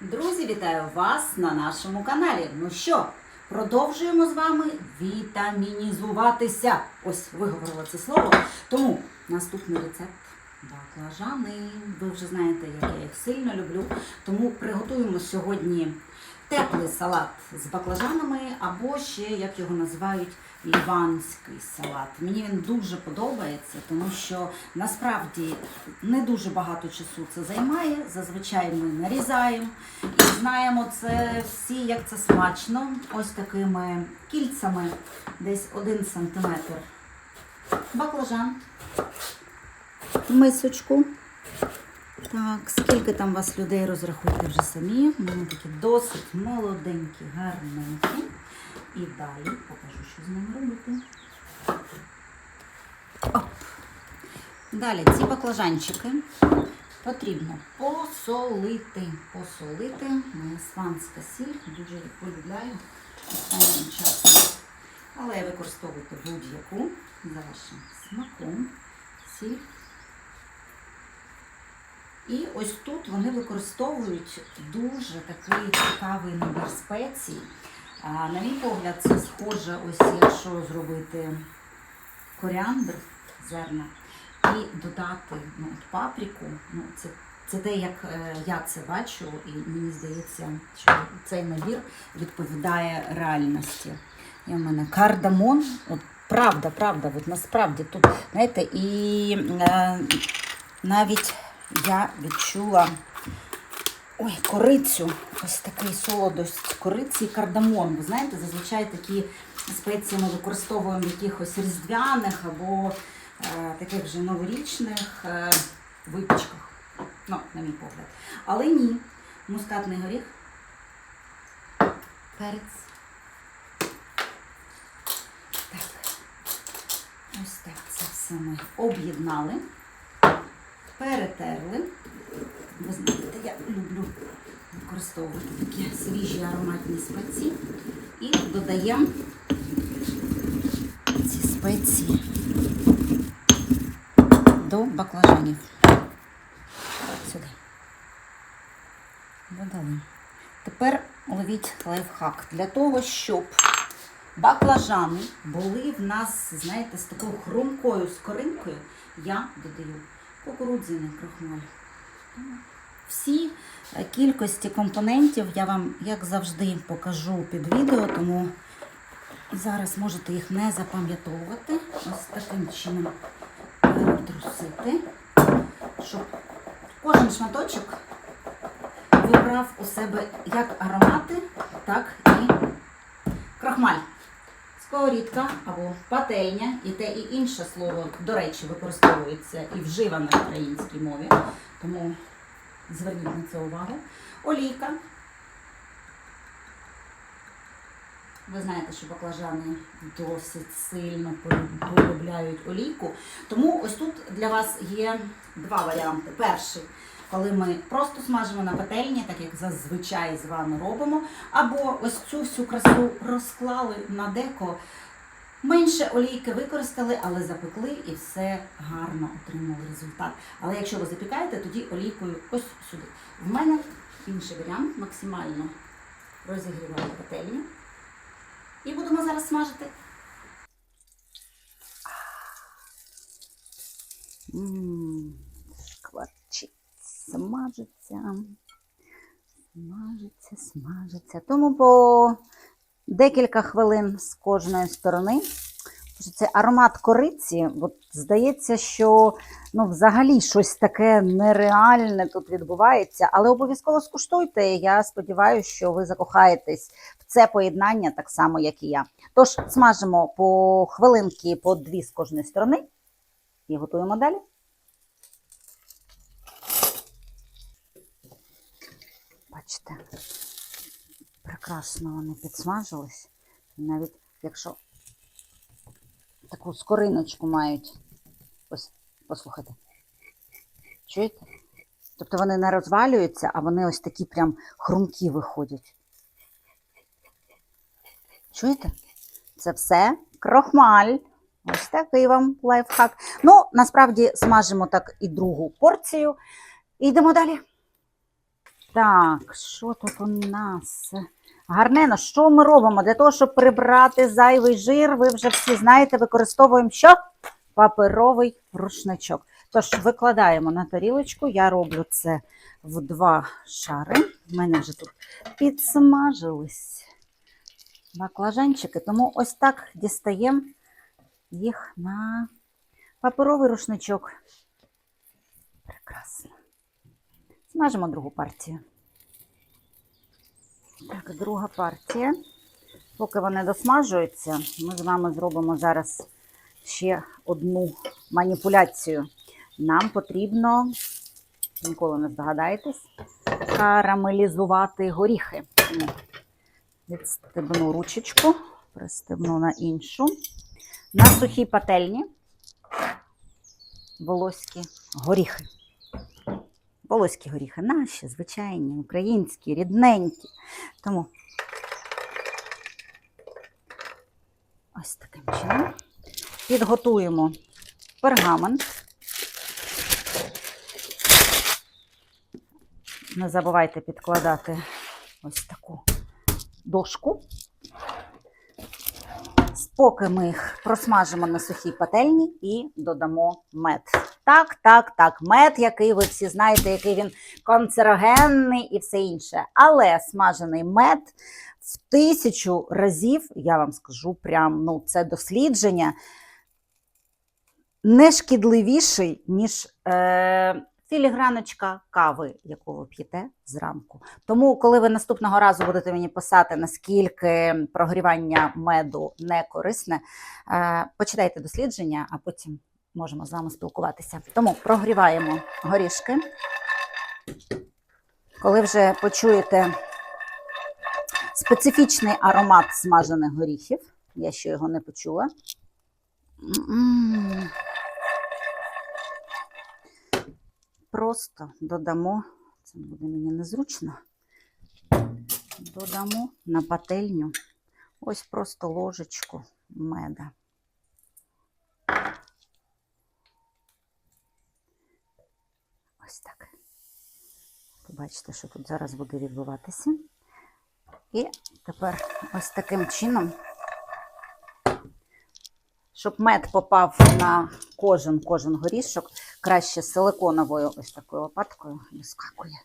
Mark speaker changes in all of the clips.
Speaker 1: Друзі, вітаю вас на нашому каналі. Ну що, продовжуємо з вами вітамінізуватися. Ось виговорила це слово. Тому наступний рецепт баклажани. Ви вже знаєте, як я їх сильно люблю. Тому приготуємо сьогодні теплий салат з баклажанами, або ще, як його називають, ліванський салат. Мені він дуже подобається, тому що насправді не дуже багато часу це займає. Зазвичай ми нарізаємо і знаємо це всі, як це смачно. Ось такими кільцями, десь один сантиметр баклажан. Мисочку. Так, скільки там вас людей розрахуйте вже самі. Мене такі досить молоденькі, гарненькі. І далі покажу, що з ними робити. Оп. Далі ці баклажанчики потрібно посолити. Посолити. Моя ісландська сіль, дуже полюбляю останнім часом. Але використовуйте будь-яку за вашим смаком. Сіль. І ось тут вони використовують дуже такий цікавий набір спецій. А, на мій погляд, це схоже, ось якщо зробити коріандр, зерна, і додати ну, от паприку. Ну, це, це те, як е, я це бачу, і мені здається, що цей набір відповідає реальності. І в мене кардамон, от правда, правда, от насправді тут, знаєте, і е, навіть я відчула ой, корицю, ось такий солодость кориці і кардамон. Ви знаєте, зазвичай такі спеції ми використовуємо в якихось різдвяних або е, таких вже новорічних е, випічках. Ну, на мій погляд. Але ні, мускатний горіх, перець. Так, ось так це все ми об'єднали перетерли. Ви знаєте, я люблю використовувати такі свіжі ароматні спеції. І додаємо ці спеції до баклажанів. Сюди. Додали. Тепер ловіть лайфхак. Для того, щоб баклажани були в нас, знаєте, з такою хрумкою скоринкою, я додаю кукурудзяний крохмаль. Всі кількості компонентів я вам, як завжди, покажу під відео, тому зараз можете їх не запам'ятовувати. Ось таким чином трусити, щоб кожен шматочок вибрав у себе як аромати, так. Сковорідка або пательня, і те і інше слово, до речі, використовується і вживане в українській мові, тому зверніть на це увагу. Олійка. Ви знаєте, що баклажани досить сильно полюбляють олійку. Тому ось тут для вас є два варіанти. Перший, коли ми просто смажимо на пательні, так як зазвичай з вами робимо, або ось цю всю красу розклали на деко. Менше олійки використали, але запекли і все гарно отримали результат. Але якщо ви запікаєте, тоді олійкою ось сюди. В мене інший варіант, максимально розігріваю пательню. І будемо зараз смажити. Ммм, смажиться. Смажиться, смажиться. Тому по декілька хвилин з кожної сторони. Це аромат кориці. От здається, що ну, взагалі щось таке нереальне тут відбувається, але обов'язково скуштуйте. Я сподіваюся, що ви закохаєтесь в це поєднання так само, як і я. Тож смажимо по хвилинки, по дві з кожної сторони і готуємо далі. Бачите, прекрасно вони підсмажились. Навіть якщо таку скориночку мають. Ось, послухайте. Чуєте? Тобто вони не розвалюються, а вони ось такі прям хрумкі виходять. Чуєте? Це все крохмаль. Ось такий вам лайфхак. Ну, насправді смажимо так і другу порцію. І йдемо далі. Так, що тут у нас? Гарнено, що ми робимо? Для того, щоб прибрати зайвий жир, ви вже всі знаєте, використовуємо що? Паперовий рушничок. Тож викладаємо на тарілочку. Я роблю це в два шари. У мене вже тут підсмажились баклажанчики, тому ось так дістаємо їх на паперовий рушничок. Прекрасно. Смажимо другу партію. Так, друга партія. Поки вони досмажуються, ми з вами зробимо зараз ще одну маніпуляцію. Нам потрібно, ніколи не здогадаєтесь, карамелізувати горіхи. Відстебну ручечку, пристебну на іншу. На сухій пательні волоські горіхи. Волоські горіхи наші, звичайні, українські, рідненькі. Тому ось таким чином підготуємо пергамент. Не забувайте підкладати ось таку дошку. Поки ми їх просмажимо на сухій пательні і додамо мед. Так, так, так, мед, який ви всі знаєте, який він канцерогенний і все інше. Але смажений мед в тисячу разів, я вам скажу, прям, ну, це дослідження, не шкідливіший, ніж е, філіграночка кави, яку ви п'єте зранку. Тому, коли ви наступного разу будете мені писати, наскільки прогрівання меду не корисне, е, почитайте дослідження, а потім можемо з вами спілкуватися. Тому прогріваємо горішки. Коли вже почуєте специфічний аромат смажених горіхів, я ще його не почула. М-м. Просто додамо, це буде мені незручно, додамо на пательню ось просто ложечку меда. Ось так. Побачите, що тут зараз буде відбуватися. І тепер ось таким чином, щоб мед попав на кожен кожен горішок, краще силиконовою ось такою лопаткою вискакує.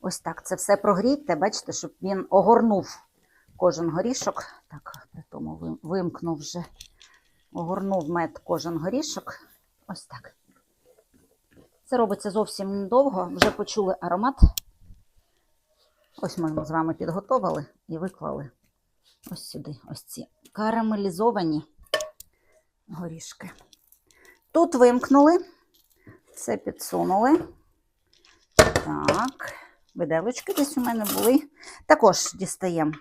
Speaker 1: Ось так це все прогрійте, бачите, щоб він огорнув кожен горішок. Так, при тому вимкнув вже, огорнув мед кожен горішок. Ось так. Це робиться зовсім недовго. Вже почули аромат. Ось ми з вами підготовили і виклали ось сюди, ось ці карамелізовані горішки. Тут вимкнули, це підсунули. Так, виделочки десь у мене були. Також дістаємо.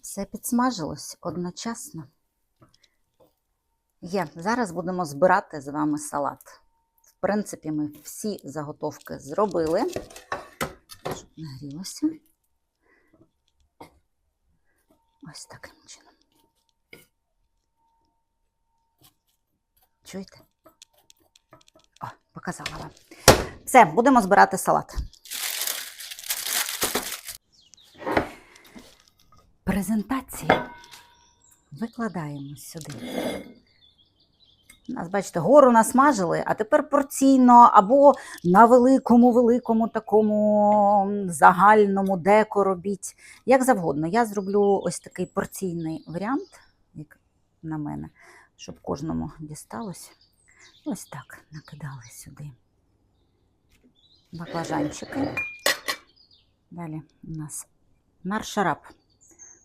Speaker 1: Все підсмажилось одночасно. Є, зараз будемо збирати з вами салат. В принципі, ми всі заготовки зробили, щоб нагрілося. Ось таким чином. Чуєте? О, показала вам. Все, будемо збирати салат. Презентація. Викладаємо сюди. Нас, бачите, гору насмажили, а тепер порційно або на великому, великому такому загальному деко робіть. Як завгодно. Я зроблю ось такий порційний варіант, як на мене, щоб кожному дісталось. Ось так накидали сюди баклажанчики. Далі у нас наршарап.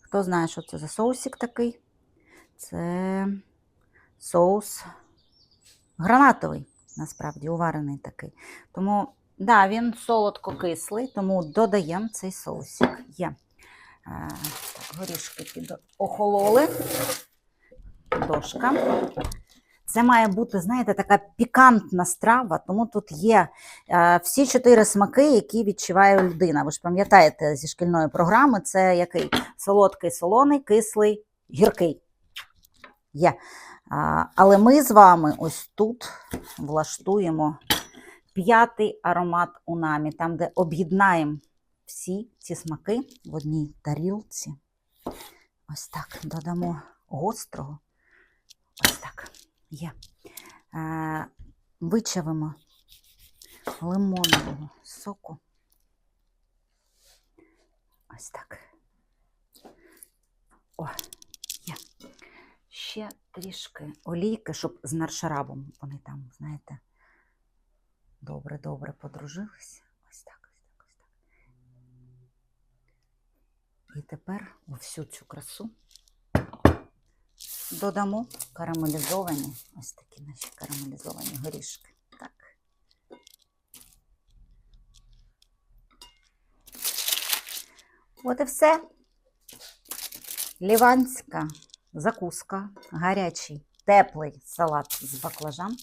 Speaker 1: Хто знає, що це за соусик такий? Це соус гранатовий, насправді, уварений такий. Тому, да, він солодко-кислий, тому додаємо цей соусик. Є. Е, так, горішки під охололи. Дошка. Це має бути, знаєте, така пікантна страва, тому тут є е, всі чотири смаки, які відчуває людина. Ви ж пам'ятаєте зі шкільної програми, це який? Солодкий, солоний, кислий, гіркий. Є. Але ми з вами ось тут влаштуємо п'ятий аромат унамі, там, де об'єднаємо всі ці смаки в одній тарілці. Ось так додамо гострого. Ось так є. Вичавимо лимонного соку. Ось так. О, є. Ще трішки олійки, щоб з наршарабом вони там, знаєте, добре-добре подружилися. Ось так, ось так, ось так. І тепер у всю цю красу додамо карамелізовані, ось такі наші карамелізовані горішки. Так. От і все. Ліванська закуска, гарячий, теплий салат з баклажан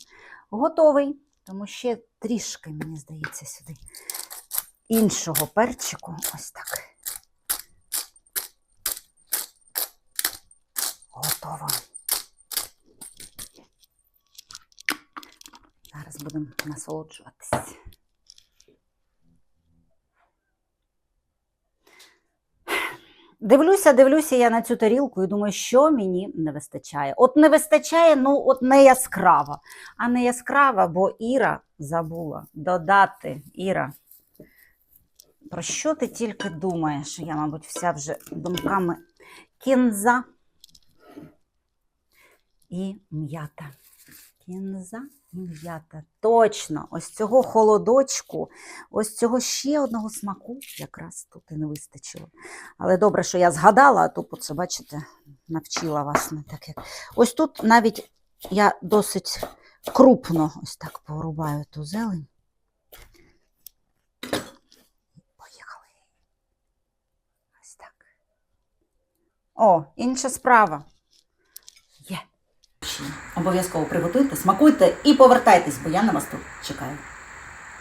Speaker 1: готовий. Тому ще трішки, мені здається, сюди іншого перчику. Ось так. Готово. Зараз будемо насолоджуватись. Дивлюся, дивлюся я на цю тарілку і думаю, що мені не вистачає. От не вистачає, ну от не яскрава. А не яскрава, бо Іра забула додати. Іра, про що ти тільки думаєш? Я, мабуть, вся вже думками кінза і м'ята. Кінза м'ята. Точно, ось цього холодочку, ось цього ще одного смаку якраз тут і не вистачило. Але добре, що я згадала, а то це, бачите, навчила вас не так як. Ось тут навіть я досить крупно ось так порубаю ту зелень. Поїхали. Ось так. О, інша справа. Є. Обов'язково приготуйте, смакуйте і повертайтесь, бо я на вас тут чекаю.